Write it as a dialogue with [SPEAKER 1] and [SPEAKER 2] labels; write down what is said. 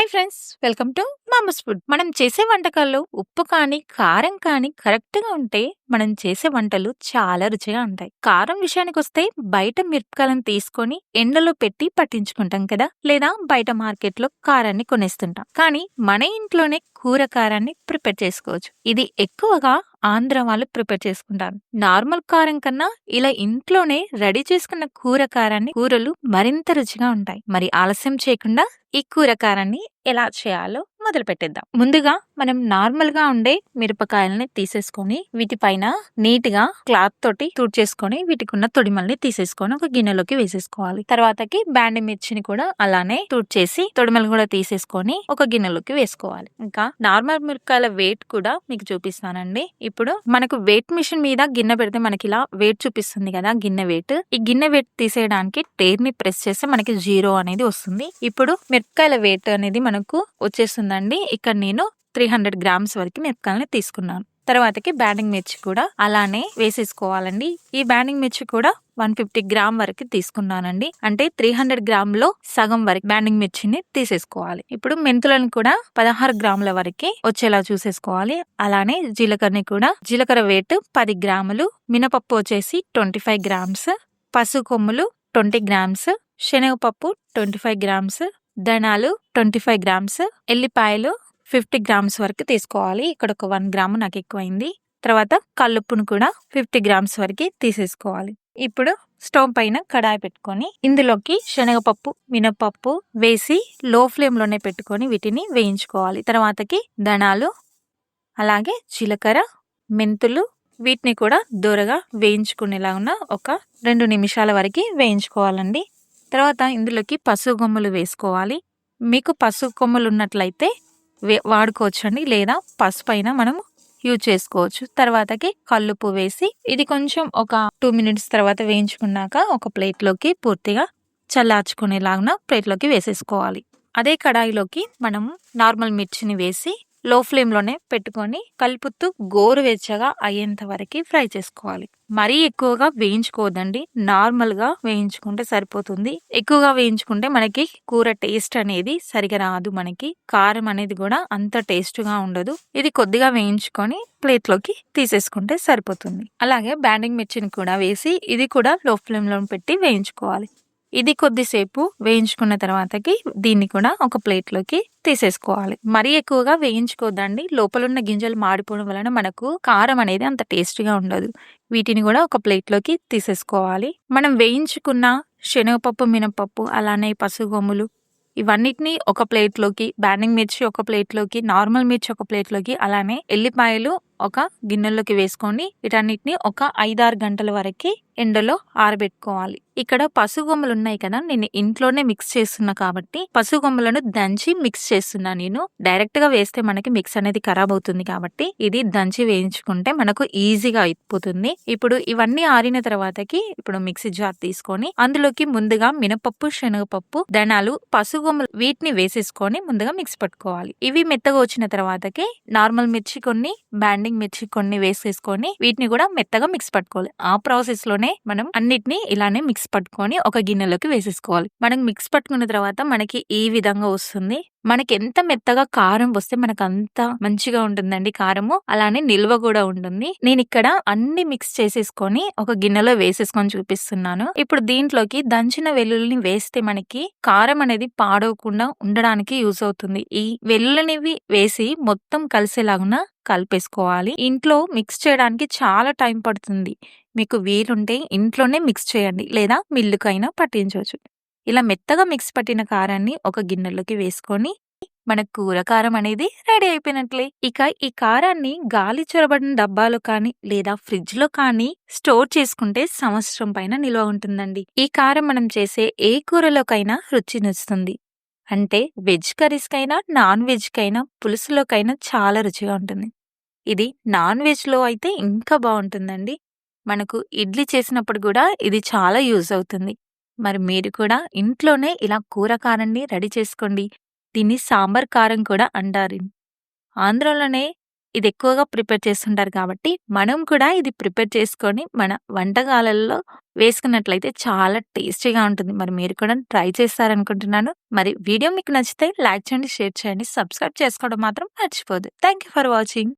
[SPEAKER 1] hi friends welcome to mama's food మనం చేసే వంటకాల్లో ఉప్పు కానీ కారం కానీ కరెక్ట్గా ఉంటే మనం చేసే వంటలు చాలా రుచిగా ఉంటాయి కారం విషయానికి వస్తే బయట మిరపకాయలను తీసుకొని ఎండలో పెట్టి పట్టించుకుంటాం కదా లేదా బయట మార్కెట్లో కారాన్ని కొనేస్తుంటాం కానీ మన ఇంట్లోనే కూర కారాన్ని ప్రిపేర్ చేసుకోవచ్చు ఇది ఎక్కువగా ఆంధ్ర వాళ్ళు ప్రిపేర్ చేసుకుంటారు నార్మల్ కారం కన్నా ఇలా ఇంట్లోనే రెడీ చేసుకున్న కూర కారాన్ని కూరలు మరింత రుచిగా ఉంటాయి మరి ఆలస్యం చేయకుండా ఈ కూర కారాన్ని ఎలా చేయాలో మొదలు పెట్టేద్దాం ముందుగా మనం నార్మల్గా ఉండే మిరపకాయలని తీసేసుకొని వీటిపైన నీట్గా క్లాత్ తోటి చేసుకొని వీటికి ఉన్న తొడిమల్ని తీసేసుకొని ఒక గిన్నెలోకి వేసేసుకోవాలి తర్వాతకి బ్యాండి మిర్చిని కూడా అలానే చేసి తొడిమలు కూడా తీసేసుకొని ఒక గిన్నెలోకి వేసుకోవాలి ఇంకా నార్మల్ మిరపకాయల వెయిట్ కూడా మీకు చూపిస్తానండి ఇప్పుడు మనకు వెయిట్ మిషన్ మీద గిన్నె పెడితే మనకి ఇలా వెయిట్ చూపిస్తుంది కదా గిన్నె వెయిట్ ఈ గిన్నె వెయిట్ తీసేయడానికి టేర్ ని ప్రెస్ చేస్తే మనకి జీరో అనేది వస్తుంది ఇప్పుడు మిరపకాయల వెయిట్ అనేది మనకు వచ్చేస్తుంది ఉందండి ఇక్కడ నేను త్రీ హండ్రెడ్ గ్రామ్స్ వరకు మిరపకాయలని తీసుకున్నాను తర్వాతకి బ్యాండింగ్ మిర్చి కూడా అలానే వేసేసుకోవాలండి ఈ బ్యాండింగ్ మిర్చి కూడా వన్ ఫిఫ్టీ గ్రామ్ వరకు తీసుకున్నానండి అంటే త్రీ హండ్రెడ్ గ్రామ్ లో సగం వరకు బ్యాండింగ్ మిర్చిని తీసేసుకోవాలి ఇప్పుడు మెంతులను కూడా పదహారు గ్రాముల వరకు వచ్చేలా చూసేసుకోవాలి అలానే జీలకర్రని కూడా జీలకర్ర వేటు పది గ్రాములు మినపప్పు వచ్చేసి ట్వంటీ ఫైవ్ గ్రామ్స్ పసుపు కొమ్ములు ట్వంటీ గ్రామ్స్ శనగపప్పు ట్వంటీ ఫైవ్ గ్రామ్స్ ధనాలు ట్వంటీ ఫైవ్ గ్రామ్స్ ఎల్లిపాయలు ఫిఫ్టీ గ్రామ్స్ వరకు తీసుకోవాలి ఇక్కడ ఒక వన్ గ్రాము నాకు ఎక్కువైంది తర్వాత కల్లుప్పును కూడా ఫిఫ్టీ గ్రామ్స్ వరకు తీసేసుకోవాలి ఇప్పుడు స్టవ్ పైన కడాయి పెట్టుకొని ఇందులోకి శనగపప్పు మినపప్పు వేసి లో ఫ్లేమ్లోనే పెట్టుకొని వీటిని వేయించుకోవాలి తర్వాతకి ధనాలు అలాగే జీలకర్ర మెంతులు వీటిని కూడా దూరగా వేయించుకునేలాగా ఒక రెండు నిమిషాల వరకు వేయించుకోవాలండి తర్వాత ఇందులోకి పసుపు కొమ్ములు వేసుకోవాలి మీకు పసుపు కొమ్ములు ఉన్నట్లయితే వాడుకోవచ్చు అండి లేదా పసుపు అయినా మనము యూజ్ చేసుకోవచ్చు తర్వాతకి కల్లుపు వేసి ఇది కొంచెం ఒక టూ మినిట్స్ తర్వాత వేయించుకున్నాక ఒక ప్లేట్లోకి పూర్తిగా చల్లార్చుకునేలాగా ప్లేట్లోకి వేసేసుకోవాలి అదే కడాయిలోకి మనం నార్మల్ మిర్చిని వేసి లో ఫ్లేమ్లోనే పెట్టుకొని కలుపుతూ గోరువెచ్చగా అయ్యేంత వరకు ఫ్రై చేసుకోవాలి మరీ ఎక్కువగా వేయించుకోవద్దండి నార్మల్గా వేయించుకుంటే సరిపోతుంది ఎక్కువగా వేయించుకుంటే మనకి కూర టేస్ట్ అనేది సరిగా రాదు మనకి కారం అనేది కూడా అంత టేస్ట్గా ఉండదు ఇది కొద్దిగా వేయించుకొని ప్లేట్లోకి తీసేసుకుంటే సరిపోతుంది అలాగే బ్యాండింగ్ మిర్చిని కూడా వేసి ఇది కూడా లో ఫ్లేమ్లో పెట్టి వేయించుకోవాలి ఇది కొద్దిసేపు వేయించుకున్న తర్వాతకి దీన్ని కూడా ఒక ప్లేట్లోకి తీసేసుకోవాలి మరీ ఎక్కువగా వేయించుకోదండి లోపలున్న గింజలు మాడిపోవడం వలన మనకు కారం అనేది అంత టేస్ట్గా ఉండదు వీటిని కూడా ఒక ప్లేట్లోకి తీసేసుకోవాలి మనం వేయించుకున్న శనగపప్పు మినపప్పు అలానే పసుగొమ్ములు ఇవన్నిటిని ఒక ప్లేట్లోకి బ్యానింగ్ మిర్చి ఒక ప్లేట్లోకి నార్మల్ మిర్చి ఒక ప్లేట్లోకి అలానే ఎల్లిపాయలు ఒక గిన్నెలోకి వేసుకొని వీటన్నిటిని ఒక ఐదారు గంటల వరకు ఎండలో ఆరబెట్టుకోవాలి ఇక్కడ పసుగొమ్మలు ఉన్నాయి కదా నేను ఇంట్లోనే మిక్స్ చేస్తున్నా కాబట్టి పసుగొమ్మలను దంచి మిక్స్ చేస్తున్నా నేను డైరెక్ట్ గా వేస్తే మనకి మిక్స్ అనేది ఖరాబ్ అవుతుంది కాబట్టి ఇది దంచి వేయించుకుంటే మనకు ఈజీగా అయిపోతుంది ఇప్పుడు ఇవన్నీ ఆరిన తర్వాతకి ఇప్పుడు మిక్సీ జార్ తీసుకొని అందులోకి ముందుగా మినపప్పు శనగపప్పు ధనాలు పసుగొమ్మలు వీటిని వేసేసుకొని ముందుగా మిక్స్ పట్టుకోవాలి ఇవి మెత్తగా వచ్చిన తర్వాతకి నార్మల్ మిర్చి కొన్ని బ్యాండింగ్ మిర్చి కొన్ని వేసేసుకొని వీటిని కూడా మెత్తగా మిక్స్ పట్టుకోవాలి ఆ ప్రాసెస్ లోనే ఉన్నాయి మనం అన్నిటిని ఇలానే మిక్స్ పట్టుకొని ఒక గిన్నెలోకి వేసేసుకోవాలి మనం మిక్స్ పట్టుకున్న తర్వాత మనకి ఈ విధంగా వస్తుంది మనకి ఎంత మెత్తగా కారం వస్తే మనకు అంత మంచిగా ఉంటుందండి కారము అలానే నిల్వ కూడా ఉంటుంది నేను ఇక్కడ అన్ని మిక్స్ చేసేసుకొని ఒక గిన్నెలో వేసేసుకొని చూపిస్తున్నాను ఇప్పుడు దీంట్లోకి దంచిన వెల్లుల్లిని వేస్తే మనకి కారం అనేది పాడవకుండా ఉండడానికి యూజ్ అవుతుంది ఈ వెల్లుల్లినివి వేసి మొత్తం కలిసేలాగున కలిపేసుకోవాలి ఇంట్లో మిక్స్ చేయడానికి చాలా టైం పడుతుంది మీకు వీలుంటే ఇంట్లోనే మిక్స్ చేయండి లేదా మిల్లుకైనా పట్టించవచ్చు ఇలా మెత్తగా మిక్స్ పట్టిన కారాన్ని ఒక గిన్నెలోకి వేసుకొని మన కూర కారం అనేది రెడీ అయిపోయినట్లే ఇక ఈ కారాన్ని గాలి చొరబడిన డబ్బాలో కానీ లేదా ఫ్రిడ్జ్ లో కానీ స్టోర్ చేసుకుంటే సంవత్సరం పైన నిల్వ ఉంటుందండి ఈ కారం మనం చేసే ఏ కూరలోకైనా రుచినిస్తుంది అంటే వెజ్ కర్రీస్కైనా నాన్ వెజ్కైనా పులుసులోకైనా చాలా రుచిగా ఉంటుంది ఇది నాన్ వెజ్లో అయితే ఇంకా బాగుంటుందండి మనకు ఇడ్లీ చేసినప్పుడు కూడా ఇది చాలా యూజ్ అవుతుంది మరి మీరు కూడా ఇంట్లోనే ఇలా కూర కారాన్ని రెడీ చేసుకోండి దీన్ని సాంబార్ కారం కూడా అంటారు ఆంధ్రలోనే ఇది ఎక్కువగా ప్రిపేర్ చేస్తుంటారు కాబట్టి మనం కూడా ఇది ప్రిపేర్ చేసుకొని మన వంటకాలలో వేసుకున్నట్లయితే చాలా టేస్టీగా ఉంటుంది మరి మీరు కూడా ట్రై చేస్తారనుకుంటున్నాను మరి వీడియో మీకు నచ్చితే లైక్ చేయండి షేర్ చేయండి సబ్స్క్రైబ్ చేసుకోవడం మాత్రం మర్చిపోదు థ్యాంక్ యూ ఫర్ వాచింగ్